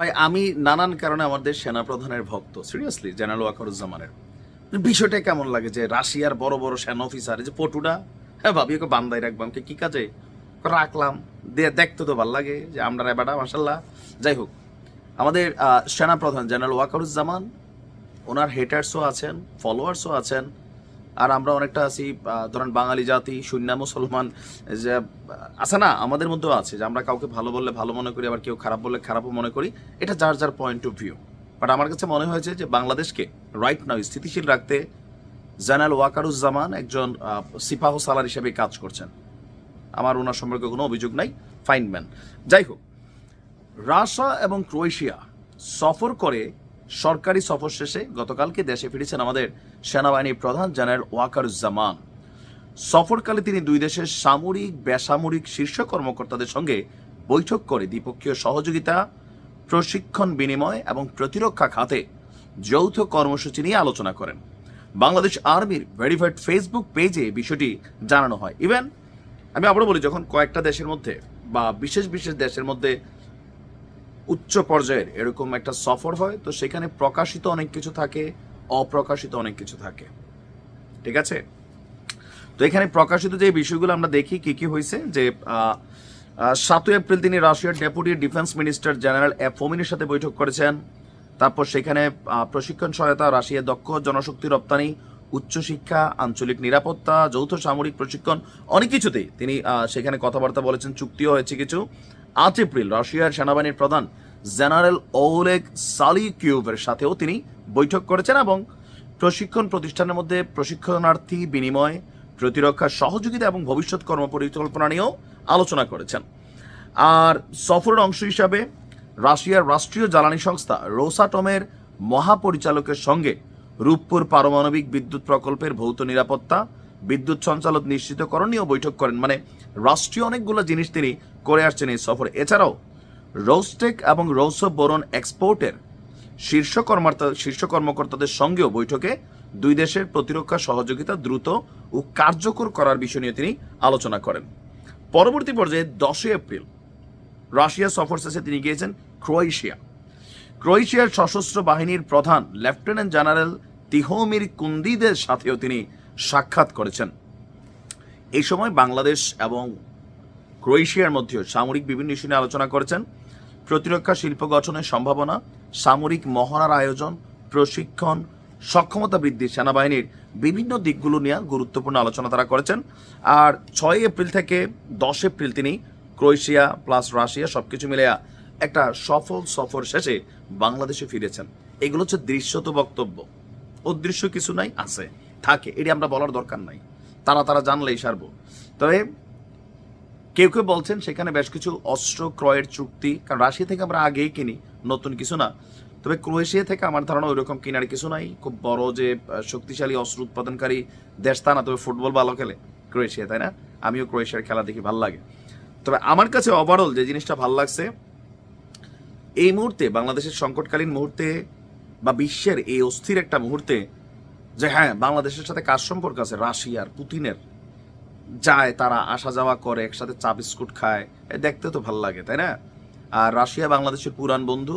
ভাই, আমি নানান কারণে আমাদের সেনাপ্রধানের ভক্ত। সিরিয়াসলি জেনারেল ওয়াকারুজ্জামানের। বিষয়টা কেমন লাগে যে রাশিয়ার বড় বড় সেনা অফিসার যে পটুটা হ্যাঁ ভাবি, ওকে বান্দাই রাখবাম কে কি কাজে? রাখলাম। দেখতে তো ভালো লাগে যে আমরা রেবাটা মাসাল্লাহ যাই হোক, আমাদের সেনাপ্রধান জেনারেল ওয়াকারুজ্জামান, ওনার হেটার্সও আছেন ফলোয়ার্সও আছেন। আর আমরা অনেকটা আছি ধরেন বাঙালি জাতি শূন্য মুসলমান, যে, আছে না, আমাদের মধ্যেও আছে যে আমরা কাউকে ভালো বললে ভালো মনে করি, আবার কেউ খারাপ বললে খারাপও মনে করি। এটা যার যার পয়েন্ট অফ ভিউ বাট আমার কাছে মনে হয়েছে যে বাংলাদেশকে রাইট নাও স্থিতিশীল রাখতে জানাল ওয়াকারুজ্জামান একজন সিপাহ সালার হিসেবে কাজ করছেন। আমার ওনার সম্পর্কে কোনো অভিযোগ নাই ফাইন ম্যান যাই হোক, রাশিয়া এবং ক্রোয়েশিয়া সফর করে সরকারি সফর শেষে গতকালকে দেশে ফিরেছেন আমাদের সেনাবাহিনীর প্রধান জেনারেল ওয়াকারুজ্জামান সফরকালে তিনি দুই দেশের সামরিক, বেসামরিক শীর্ষ কর্মকর্তাদের সঙ্গে বৈঠক করে দ্বিপক্ষীয় সহযোগিতা, প্রশিক্ষণ বিনিময় এবং প্রতিরক্ষা খাতে যৌথ কর্মসূচি নিয়ে আলোচনা করেন। বাংলাদেশ আর্মির ভেরিফাইড ফেসবুক পেজে বিষয়টি জানানো হয়। ইভেন, আমি আবারও বলি, যখন কয়েকটা দেশের মধ্যে বা বিশেষ বিশেষ দেশের মধ্যে উচ্চ পর্যায়ের এরকম একটা সফর হয়, তো সেখানে প্রকাশিত অনেক কিছু থাকে, অপ্রকাশিত অনেক কিছু থাকে। ঠিক আছে? তো এখানে প্রকাশিত যে বিষয়গুলো আমরা দেখি, কি কি হয়েছে যে সাতই এপ্রিল তিনি রাশিয়ার deputy defence minister general F ফোমিনের সাথে বৈঠক করেছেন। তারপর সেখানে প্রশিক্ষণ সহায়তা, রাশিয়ার দক্ষ জনশক্তি রপ্তানি, উচ্চশিক্ষা, আঞ্চলিক নিরাপত্তা, যৌথ সামরিক প্রশিক্ষণ, অনেক কিছুতেই তিনি সেখানে কথাবার্তা বলেছেন, চুক্তিও হয়েছে কিছু। আট এপ্রিল রাশিয়ার সেনাবাহিনীর প্রধান জেনারেল ওলেগ সালিকিউভের সাথেও তিনি বৈঠক করেছেন এবং প্রশিক্ষণ প্রতিষ্ঠানের মধ্যে প্রশিক্ষণার্থী বিনিময়, প্রতিরক্ষা সহযোগিতা এবং ভবিষ্যৎ কর্মপরিকল্পনা নিয়েও আলোচনা করেছেন। আর সফরের অংশ হিসাবে রাশিয়ার রাষ্ট্রীয় জ্বালানি সংস্থা রোসাটমের মহাপরিচালকের সঙ্গে রূপপুর পারমাণবিক বিদ্যুৎ প্রকল্পের ভৌত নিরাপত্তা, বিদ্যুৎ সঞ্চালন নিশ্চিতকরণ নিয়েও বৈঠক করেন। মানে রাষ্ট্রীয় অনেকগুলো জিনিস তিনি করে আসছেন এই সফরে। এছাড়াও রোস্টেক এবং রৌস বোরন এক্সপোর্টের শীর্ষ কর্মকর্তা শীর্ষ কর্মকর্তাদের সঙ্গেও বৈঠকে দুই দেশের প্রতিরক্ষা সহযোগিতা দ্রুত ও কার্যকর করার বিষয় নিয়ে তিনি আলোচনা করেন। পরবর্তী পর্যায়ে দশই এপ্রিল রাশিয়া সফর শেষে তিনি গিয়েছেন ক্রোয়েশিয়া। ক্রোয়েশিয়ার সশস্ত্র বাহিনীর প্রধান লেফটেন্যান্ট জেনারেল তিহোমির কুন্দিদের সাথেও তিনি সাক্ষাৎ করেছেন। এই সময় বাংলাদেশ এবং ক্রোয়েশিয়ার মধ্যেও সামরিক বিভিন্ন ইস্যু নিয়ে আলোচনা করেছেন। প্রতিরক্ষা, শিল্প গঠনের সম্ভাবনা, সামরিক মহড়ার আয়োজন, প্রশিক্ষণ, সক্ষমতা বৃদ্ধি, সেনাবাহিনীর বিভিন্ন দিকগুলো নিয়ে গুরুত্বপূর্ণ আলোচনা তারা করেছেন। আর ছয় এপ্রিল থেকে দশ এপ্রিল তিনি ক্রোয়েশিয়া প্লাস রাশিয়া সব কিছু মিলে একটা সফল সফর শেষে বাংলাদেশে ফিরেছেন। এগুলো হচ্ছে দৃশ্যত বক্তব্য। অদৃশ্য কিছু নাই, আছে, থাকে, এটি আমরা বলার দরকার নাই। তারা তারা জানলেই সারবো। তবে কেউ কেউ বলছেন সেখানে বেশ কিছু অস্ত্র, ক্রয়ের চুক্তি, কারণ রাশিয়া থেকে আমরা আগেই কিনি, নতুন কিছু না। তবে ক্রোয়েশিয়া থেকে আমার ধারণা ওইরকম কেনার কিছু নাই। খুব বড় যে শক্তিশালী অস্ত্র উৎপাদনকারী দেশ তা না, তবে ফুটবল ভালো খেলে ক্রোয়েশিয়া, তাই না? আমিও ক্রোয়েশিয়ার খেলা দেখি, ভালো লাগে। তবে আমার কাছে ওভারঅল যে জিনিসটা ভালো লাগছে, এই মুহূর্তে, বাংলাদেশের সংকটকালীন মুহূর্তে বা বিশ্বের এই অস্থির একটা মুহূর্তে, যে হ্যাঁ বাংলাদেশের সাথে কাজ সম্পর্ক আছে? রাশিয়ার, পুতিনের। যায়, তারা আসা যাওয়া করে, একসাথে চা বিস্কুট খায়। দেখতে তো ভালো লাগে, তাই না? আর রাশিয়া বাংলাদেশের পুরান বন্ধু,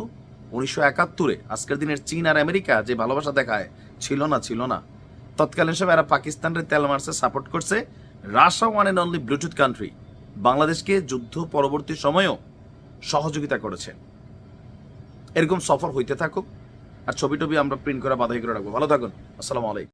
উনিশশো একাত্তরে, আজকের দিনের চীন আর আমেরিকা যে ভালোবাসা দেখায়, ছিল না ছিল না। তৎকালীন সময় এরা পাকিস্তানের তেল মারছে সাপোর্ট করছে, Russia one and only bluetooth country বাংলাদেশকে যুদ্ধ পরবর্তী সময়েও সহযোগিতা করেছে। এরকম সফর হইতে থাকুক, আর ছবি টবি আমরা প্রিন্ট করা বাধাই করে রাখব। ভালো থাকুন, আসসালামু আলাইকুম।